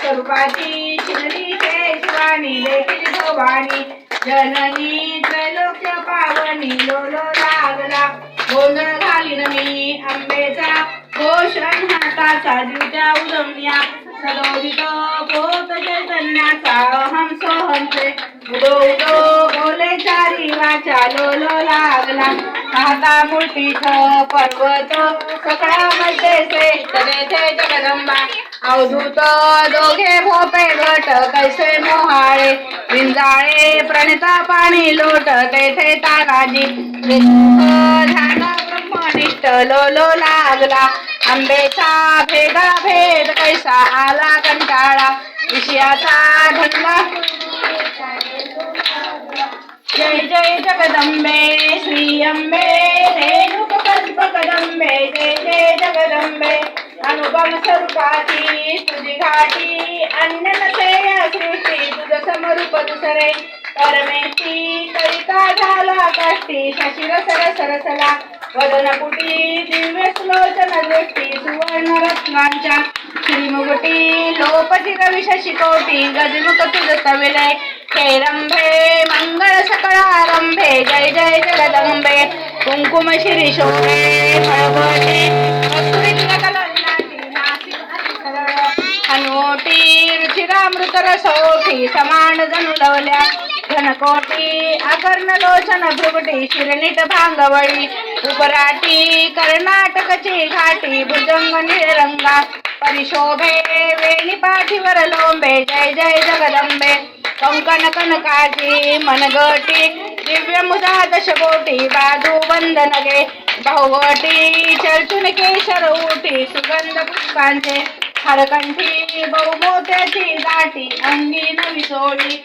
स्वरूपाची शिरली शिवानी भवानी जननी त्रैलोक्य पावनी लोलो लागला. गोंधळ घालीन मी आंबेचा हाताचा सलोदित पोत चैतन्याचा. सोहमचे उदो उदो बोले चारी वाचा लोलो लागला. राहता मूर्तीथ पर्वत सकळामध्ये श्रेष्ठ तेथे जगदंबा. अवधूत दोघे भोपे घट कैसे मोहाळे. विंजाळे प्रणिता पाणी लोट तेथे ताराजी झाला ब्रह्मनिष्ठ लोलो लागला. आंबेचा भेदा भेद कैसा आला कंटाळा. विषयाचा धंदा. जय जय जगदंबे श्री अंबे रेणुक कल्पकदंबे जय जय जगदंबे अनुपम स्वरूपाची तुझी घाटी अन्य नसेय सृष्टी तुझ समरूप दुसरे परमेशी कविता झाला काष्टी शशिर सर सरसला वदन कुटी दिव्य सुलोचन दृष्टी सुवर्ण रत्नांच्या श्रीमुगटी लोपची रवी शशिकोटी गजमुख तुझ सविलय रंभे मंगळ सकळारंभे जय जय जगदंबे कुंकुम श्री शोभे फळगोटे कस्तुरीतल्या हनुटी रुचिरामृत रसोटी समान जनुलवल्या घनकोटी अकर्ण लोचन भ्रुगटी शिरनीट भांगवळी उपराटी कर्नाटकची घाटी भुजंग निळरंगा परिशोभे वेणी पाठीवर लोंबे जय जय जगदंबे. कंकण कनकाची मनगटी दिव्य मुदा दशकोटी बाजू बंधनगे बहुवटी चर्चुन केशर उठी सुगंध पुष्पांचे हरकंठी बहुमोत्याची दाटी अंगी नवी सोडी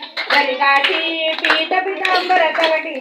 गाठी पीठ पिठांबर करटी